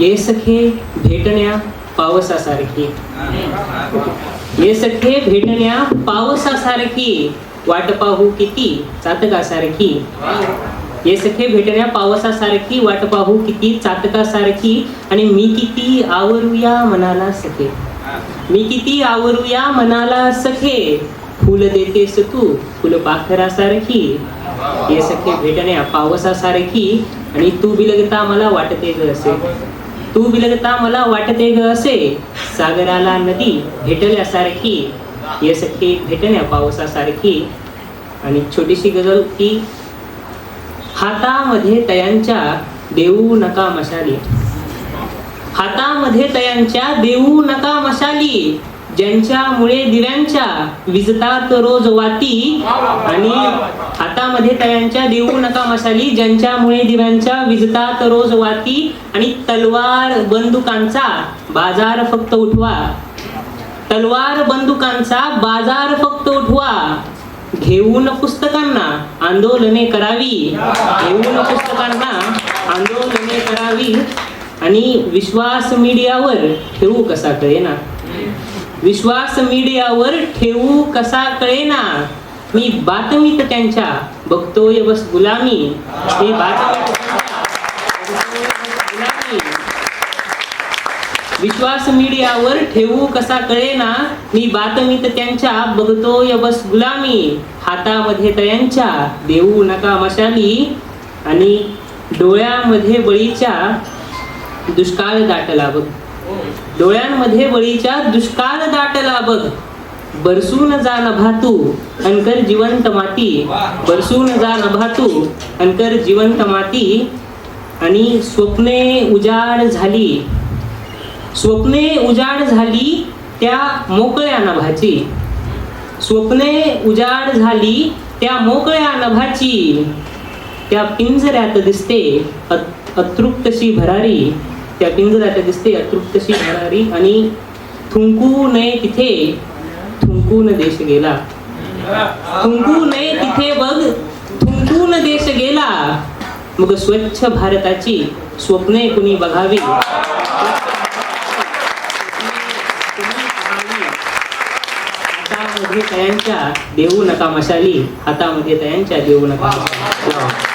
ये सखे भेटण्या पावसासारखी. ये सखे भेटण्या पावसासारखी. वाट पाहू किती? चातकासारखी. ये सखे भेटण्या पावसासारखी. वाट पाहू किती? चातकासारखी. आणि मी किती आवरूया मनाला सखे. मी किती आवरूया मनाला सखे. फुल देतेस तू फुलपाखरासारखी ये सखे भेटण्या पावसासारखी. आणि तू बिलगता मला वाटते ग असे तू बिलगता मला वाटते ग असे. सागराला नदी भेटल्यासारखी यासारखी भेटण्या पावसासारखी. आणि छोटीशी गजल की हातामध्ये तयांच्या देऊ नका मशाली. हातामध्ये तयांच्या देऊ नका मशाली. ज्यांच्यामुळे दिव्यांच्या विजतात रोज वाती आणि हातामध्ये तयांच्या देऊ नका मशाली ज्यांच्यामुळे दिव्यांच्या विजतात रोज वाती आणि तलवार बंदुकांचा बाजार फक्त उठवा. तलवार बंदुकांचा बाजार फक्त उठवा. घेऊन पुस्तकांना आंदोलने करावी. घेऊन पुस्तकांना आंदोलने करावी. आणि विश्वास मीडियावर ठेवू कसा कळेना? विश्वास मीडियावर ठेवू कसा कळेना मी बातमीत त्यांच्या बघतोय बस गुलामी. हे बातमी त्यांच्या बघतोय बस गुलामी. विश्वास मीडियावर ठेवू कसा कळेना मी बातमीत त्यांच्या बघतोय बस गुलामी. हातामध्ये तयांच्या देऊ नका मशाली. आणि डोळ्यामध्ये बळीच्या दुष्काळ दाटला बघ. डोळ्यांमध्ये बळीच्या दुष्काळ दाटला बघ. बरसून जा नभातू अनकर जिवंत माती. बरसून जा नभातू अनकर जिवंत माती. आणि स्वप्ने उजाड झाली. स्वप्ने उजाड झाली त्या मोकळ्या नभाची. स्वप्ने उजाड झाली त्या मोकळ्या नभाची. त्या पिंजऱ्यात दिसते अत- अतृप्तशी भरारी. त्या पिंजऱ्यात दिसते अतृप्तशी भरारी आणि थुंकू नये तिथे थुंकून देश गेला. थुंकू नये तिथे बघ थुंकून देश गेला. मग स्वच्छ भारताची स्वप्ने कुणी बघावी? हातामध्ये तयांच्या देऊ नका मशाली. हातामध्ये तयांच्या देऊ नका मशाली.